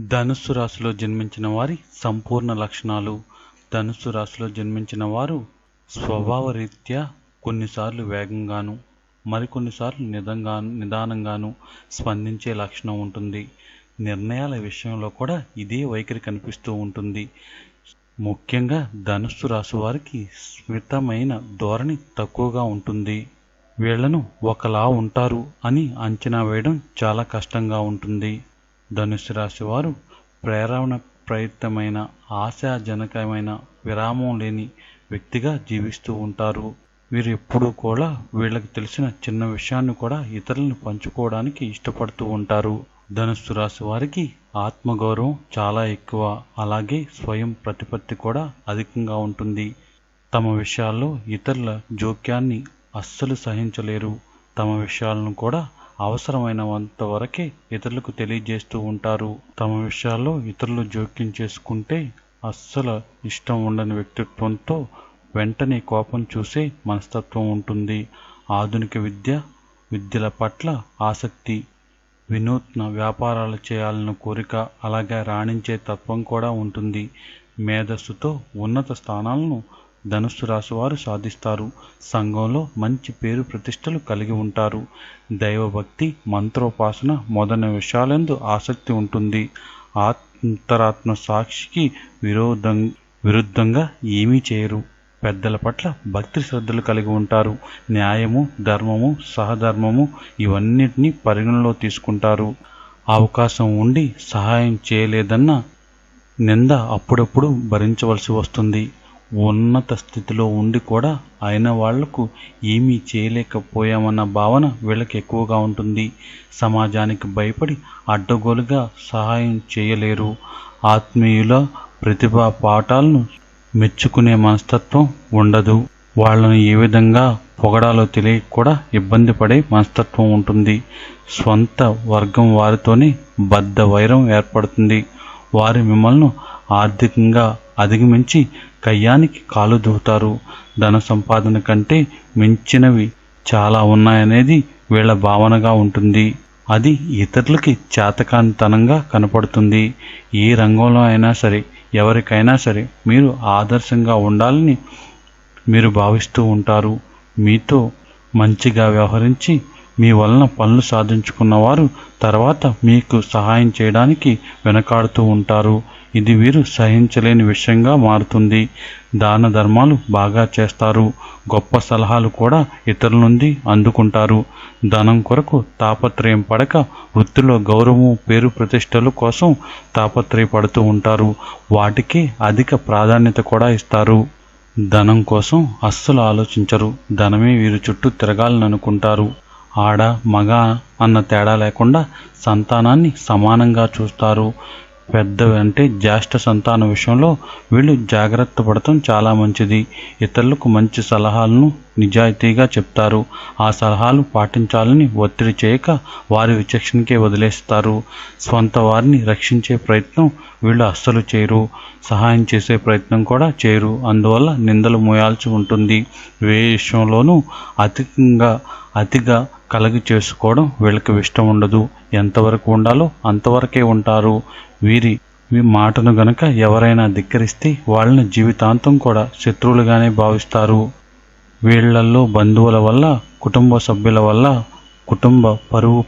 ధనుస్సు రాశిలో జన్మించిన వారి సంపూర్ణ లక్షణాలు. ధనుస్సు రాశిలో జన్మించిన వారు స్వభావరీత్యా కొన్నిసార్లు వేగంగాను మరికొన్నిసార్లు నిదంగా నిదానంగాను స్పందించే లక్షణం ఉంటుంది. నిర్ణయాల విషయంలో కూడా ఇదే వైఖరి కనిపిస్తూ ఉంటుంది. ముఖ్యంగా ధనుస్సు రాశి వారికి స్మితమైన ధోరణి తక్కువగా ఉంటుంది. వీళ్ళను ఒకలా ఉంటారు అని అంచనా వేయడం చాలా కష్టంగా ఉంటుంది. ధనుసు రాశి వారు ప్రేరణ ప్రయుక్తమైన ఆశాజనకమైన విరామం లేని వ్యక్తిగా జీవిస్తూ ఉంటారు. వీరు ఎప్పుడూ కూడా వీళ్ళకి తెలిసిన చిన్న విషయాన్ని కూడా ఇతరులను పంచుకోవడానికి ఇష్టపడుతూ ఉంటారు. ధనుస్సు రాశి వారికి ఆత్మగౌరవం చాలా ఎక్కువ. అలాగే స్వయం ప్రతిపత్తి కూడా అధికంగా ఉంటుంది. తమ విషయాల్లో ఇతరుల జోక్యాన్ని అస్సలు సహించలేరు. తమ విషయాలను కూడా అవసరమైనంత వరకే ఇతరులకు తెలియజేస్తూ ఉంటారు. తమ విషయాల్లో ఇతరులు జోక్యం చేసుకుంటే అస్సలు ఇష్టం ఉండని వ్యక్తిత్వంతో వెంటనే కోపం చూసే మనస్తత్వం ఉంటుంది. ఆధునిక విద్య విద్యల పట్ల ఆసక్తి వినూత్న వ్యాపారాలు చేయాలన్న కోరిక అలాగే రాణించే తత్వం కూడా ఉంటుంది. మేధస్సుతో ఉన్నత స్థానాలను ధనుస్సు రాశి వారు సాధిస్తారు. సంఘంలో మంచి పేరు ప్రతిష్టలు కలిగి ఉంటారు. దైవభక్తి మంత్రోపాసన మొదలైన విషయాలందు ఆసక్తి ఉంటుంది. అంతరాత్మ సాక్షికి విరోధం విరుద్ధంగా ఏమీ చేయరు. పెద్దల పట్ల భక్తి శ్రద్ధలు కలిగి ఉంటారు. న్యాయము ధర్మము సహధర్మము ఇవన్నిటినీ పరిగణలో తీసుకుంటారు. అవకాశం ఉండి సహాయం చేయలేదన్న నింద అప్పుడప్పుడు భరించవలసి వస్తుంది. ఉన్నత స్థితిలో ఉండి కూడా అయిన వాళ్ళకు ఏమీ చేయలేకపోయామన్న భావన వీళ్ళకి ఎక్కువగా ఉంటుంది. సమాజానికి భయపడి అడ్డగోలుగా సహాయం చేయలేరు. ఆత్మీయుల ప్రతిభా పాఠాలను మెచ్చుకునే మనస్తత్వం ఉండదు. వాళ్ళను ఏ విధంగా పొగడాలో తెలియక కూడా ఇబ్బంది పడే మనస్తత్వం ఉంటుంది. స్వంత వర్గం వారితోనే బద్ధ వైరం ఏర్పడుతుంది. వారి మిమ్మల్ని ఆర్థికంగా అధిగమించి కయ్యానికి కాలు దూతారు. ధన సంపాదన కంటే మించినవి చాలా ఉన్నాయనేది వీళ్ళ భావనగా ఉంటుంది. అది ఇతరులకి చేతకానితనంగా కనపడుతుంది. ఏ రంగంలో అయినా సరే ఎవరికైనా సరే మీరు ఆదర్శంగా ఉండాలని మీరు భావిస్తూ ఉంటారు. మీతో మంచిగా వ్యవహరించి మీ వలన పనులు సాధించుకున్న వారు తర్వాత మీకు సహాయం చేయడానికి వెనకాడుతూ ఉంటారు. ఇది వీరు సహించలేని విషయంగా మారుతుంది. దాన ధర్మాలు బాగా చేస్తారు. గొప్ప సలహాలు కూడా ఇతరుల నుండి అందుకుంటారు. ధనం కొరకు తాపత్రయం పడక వృత్తిలో గౌరవము పేరు ప్రతిష్టలు కోసం తాపత్రయపడుతూ ఉంటారు. వాటికి అధిక ప్రాధాన్యత కూడా ఇస్తారు. ధనం కోసం అస్సలు ఆలోచించరు. ధనమే వీరి చుట్టూ తిరగాలని అనుకుంటారు. ఆడ మగ అన్న తేడా లేకుండా సంతానాన్ని సమానంగా చూస్తారు. పెద్ద అంటే జ్యేష్ఠ సంతానం విషయంలో వీళ్ళు జాగ్రత్త పడటం చాలా మంచిది. ఇతరులకు మంచి సలహాలను నిజాయితీగా చెప్తారు. ఆ సలహాలు పాటించాలని ఒత్తిడి చేయక వారి విచక్షణకే వదిలేస్తారు. స్వంత వారిని రక్షించే ప్రయత్నం వీళ్ళు అస్సలు చేయరు. సహాయం చేసే ప్రయత్నం కూడా చేయరు. అందువల్ల నిందలు మోయాల్సి ఉంటుంది. ఏ విషయంలోనూ అధికంగా అతిగా కలగి చేసుకోవడం వీళ్ళకి ఇష్టం ఉండదు. ఎంతవరకు ఉండాలో అంతవరకే ఉంటారు. వీరి మాటను గనక ఎవరైనా ధిక్కరిస్తే వాళ్ళని జీవితాంతం కూడా శత్రువులుగానే భావిస్తారు. వీళ్ళల్లో బంధువుల వల్ల కుటుంబ సభ్యుల వల్ల కుటుంబ పరువు